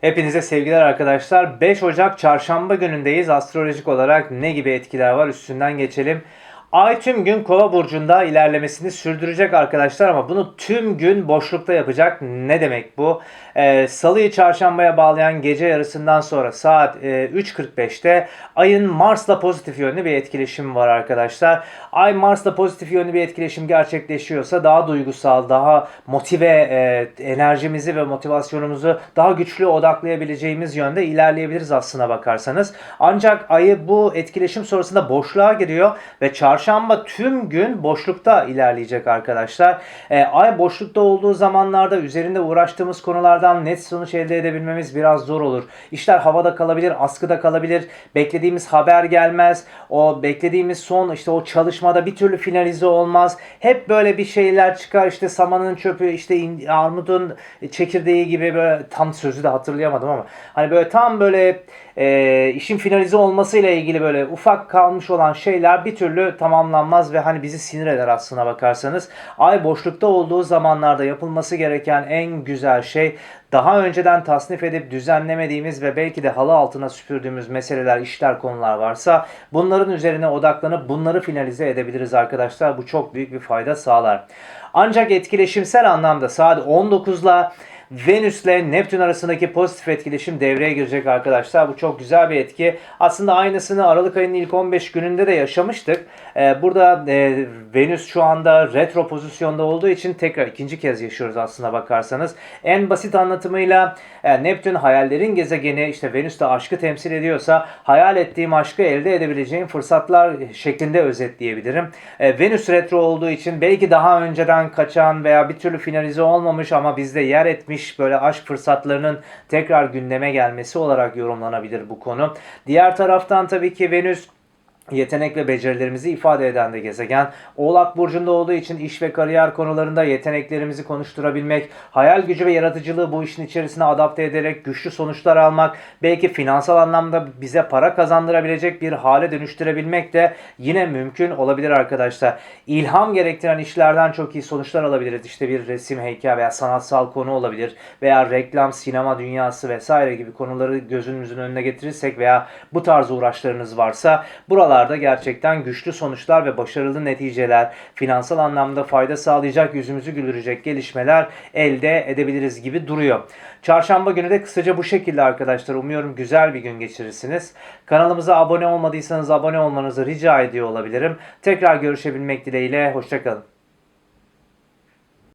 Hepinize sevgiler arkadaşlar. 5 Ocak çarşamba günündeyiz. Astrolojik olarak ne gibi etkiler var üstünden geçelim. Ay tüm gün kova burcunda ilerlemesini sürdürecek arkadaşlar ama bunu tüm gün boşlukta yapacak. Ne demek bu? Ee, Salıyı çarşambaya bağlayan gece yarısından sonra saat e, 3.45'te ayın Mars'la pozitif yönlü bir etkileşim var arkadaşlar. Ay Mars'la pozitif yönlü bir etkileşim gerçekleşiyorsa daha duygusal, daha motive e, enerjimizi ve motivasyonumuzu daha güçlü odaklayabileceğimiz yönde ilerleyebiliriz aslına bakarsanız. Ancak ayı bu etkileşim sonrasında boşluğa giriyor ve çarşamba tüm gün boşlukta ilerleyecek arkadaşlar. E, ay boşlukta olduğu zamanlarda üzerinde uğraştığımız konulardan net sonuç elde edebilmemiz biraz zor olur. İşler havada kalabilir, askıda kalabilir. Beklediğimiz haber gelmez. O beklediğimiz son işte o çalışmada bir türlü finalize olmaz. Hep böyle bir şeyler çıkar. İşte samanın çöpü, işte armudun çekirdeği gibi böyle tam sözü de hatırlayamadım ama hani böyle tam böyle e, işin finalize olmasıyla ilgili böyle ufak kalmış olan şeyler bir türlü tamamlanmaz ve hani bizi sinir eder aslına bakarsanız. Ay boşlukta olduğu zamanlarda yapılması gereken en güzel şey daha önceden tasnif edip düzenlemediğimiz ve belki de halı altına süpürdüğümüz meseleler, işler, konular varsa bunların üzerine odaklanıp bunları finalize edebiliriz arkadaşlar. Bu çok büyük bir fayda sağlar. Ancak etkileşimsel anlamda saat 19'la Venüs ile Neptün arasındaki pozitif etkileşim devreye girecek arkadaşlar. Bu çok güzel bir etki. Aslında aynısını Aralık ayının ilk 15 gününde de yaşamıştık. Ee, burada e, Venüs şu anda retro pozisyonda olduğu için tekrar ikinci kez yaşıyoruz aslına bakarsanız. En basit anlatımıyla e, Neptün hayallerin gezegeni işte Venüs de aşkı temsil ediyorsa hayal ettiğim aşkı elde edebileceğim fırsatlar şeklinde özetleyebilirim. E, Venüs retro olduğu için belki daha önceden kaçan veya bir türlü finalize olmamış ama bizde yer etmiş böyle aşk fırsatlarının tekrar gündeme gelmesi olarak yorumlanabilir bu konu. Diğer taraftan tabii ki Venüs yetenek ve becerilerimizi ifade eden de gezegen. Oğlak burcunda olduğu için iş ve kariyer konularında yeteneklerimizi konuşturabilmek, hayal gücü ve yaratıcılığı bu işin içerisine adapte ederek güçlü sonuçlar almak, belki finansal anlamda bize para kazandırabilecek bir hale dönüştürebilmek de yine mümkün olabilir arkadaşlar. İlham gerektiren işlerden çok iyi sonuçlar alabiliriz. İşte bir resim, heykel veya sanatsal konu olabilir veya reklam, sinema dünyası vesaire gibi konuları gözümüzün önüne getirirsek veya bu tarz uğraşlarınız varsa buralar buralarda gerçekten güçlü sonuçlar ve başarılı neticeler, finansal anlamda fayda sağlayacak, yüzümüzü güldürecek gelişmeler elde edebiliriz gibi duruyor. Çarşamba günü de kısaca bu şekilde arkadaşlar. Umuyorum güzel bir gün geçirirsiniz. Kanalımıza abone olmadıysanız abone olmanızı rica ediyor olabilirim. Tekrar görüşebilmek dileğiyle. Hoşçakalın.